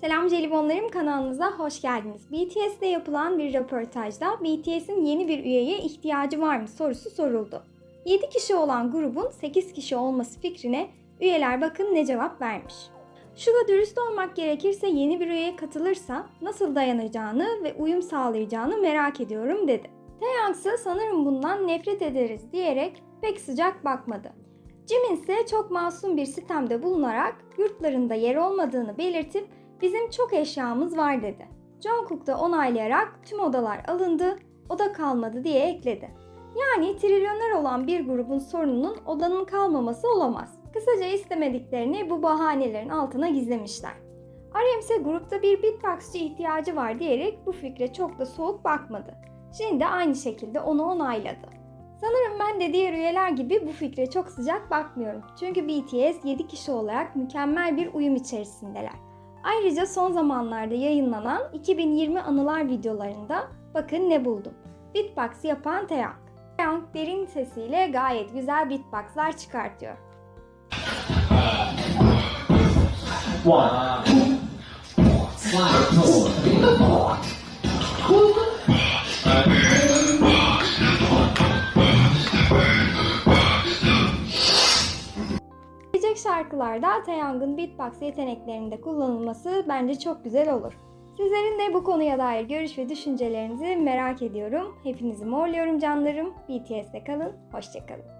Selam Jelibonlarım kanalınıza hoş geldiniz. BTS'te yapılan bir röportajda BTS'in yeni bir üyeye ihtiyacı var mı sorusu soruldu. 7 kişi olan grubun 8 kişi olması fikrine üyeler bakın ne cevap vermiş. Şurada dürüst olmak gerekirse yeni bir üyeye katılırsa nasıl dayanacağını ve uyum sağlayacağını merak ediyorum dedi. Taeyang ise sanırım bundan nefret ederiz diyerek pek sıcak bakmadı. Jimin ise çok masum bir sistemde bulunarak yurtlarında yer olmadığını belirtip bizim çok eşyamız var dedi. Jungkook da onaylayarak tüm odalar alındı, oda kalmadı diye ekledi. Yani trilyoner olan bir grubun sorununun odanın kalmaması olamaz. Kısaca istemediklerini bu bahanelerin altına gizlemişler. RM ise grupta bir beatboxçı ihtiyacı var diyerek bu fikre çok da soğuk bakmadı. Jin de aynı şekilde onu onayladı. Sanırım ben de diğer üyeler gibi bu fikre çok sıcak bakmıyorum. Çünkü BTS 7 kişi olarak mükemmel bir uyum içerisindeler. Ayrıca son zamanlarda yayınlanan 2020 anılar videolarında bakın ne buldum. Beatbox yapan Taeyang. Taeyang derin sesiyle gayet güzel beatboxlar çıkartıyor. One, slide, şarkılarda Taeyang'ın beatbox yeteneklerinde kullanılması bence çok güzel olur. Sizlerin de bu konuya dair görüş ve düşüncelerinizi merak ediyorum. Hepinizi morluyorum canlarım. BTS'te kalın, hoşçakalın.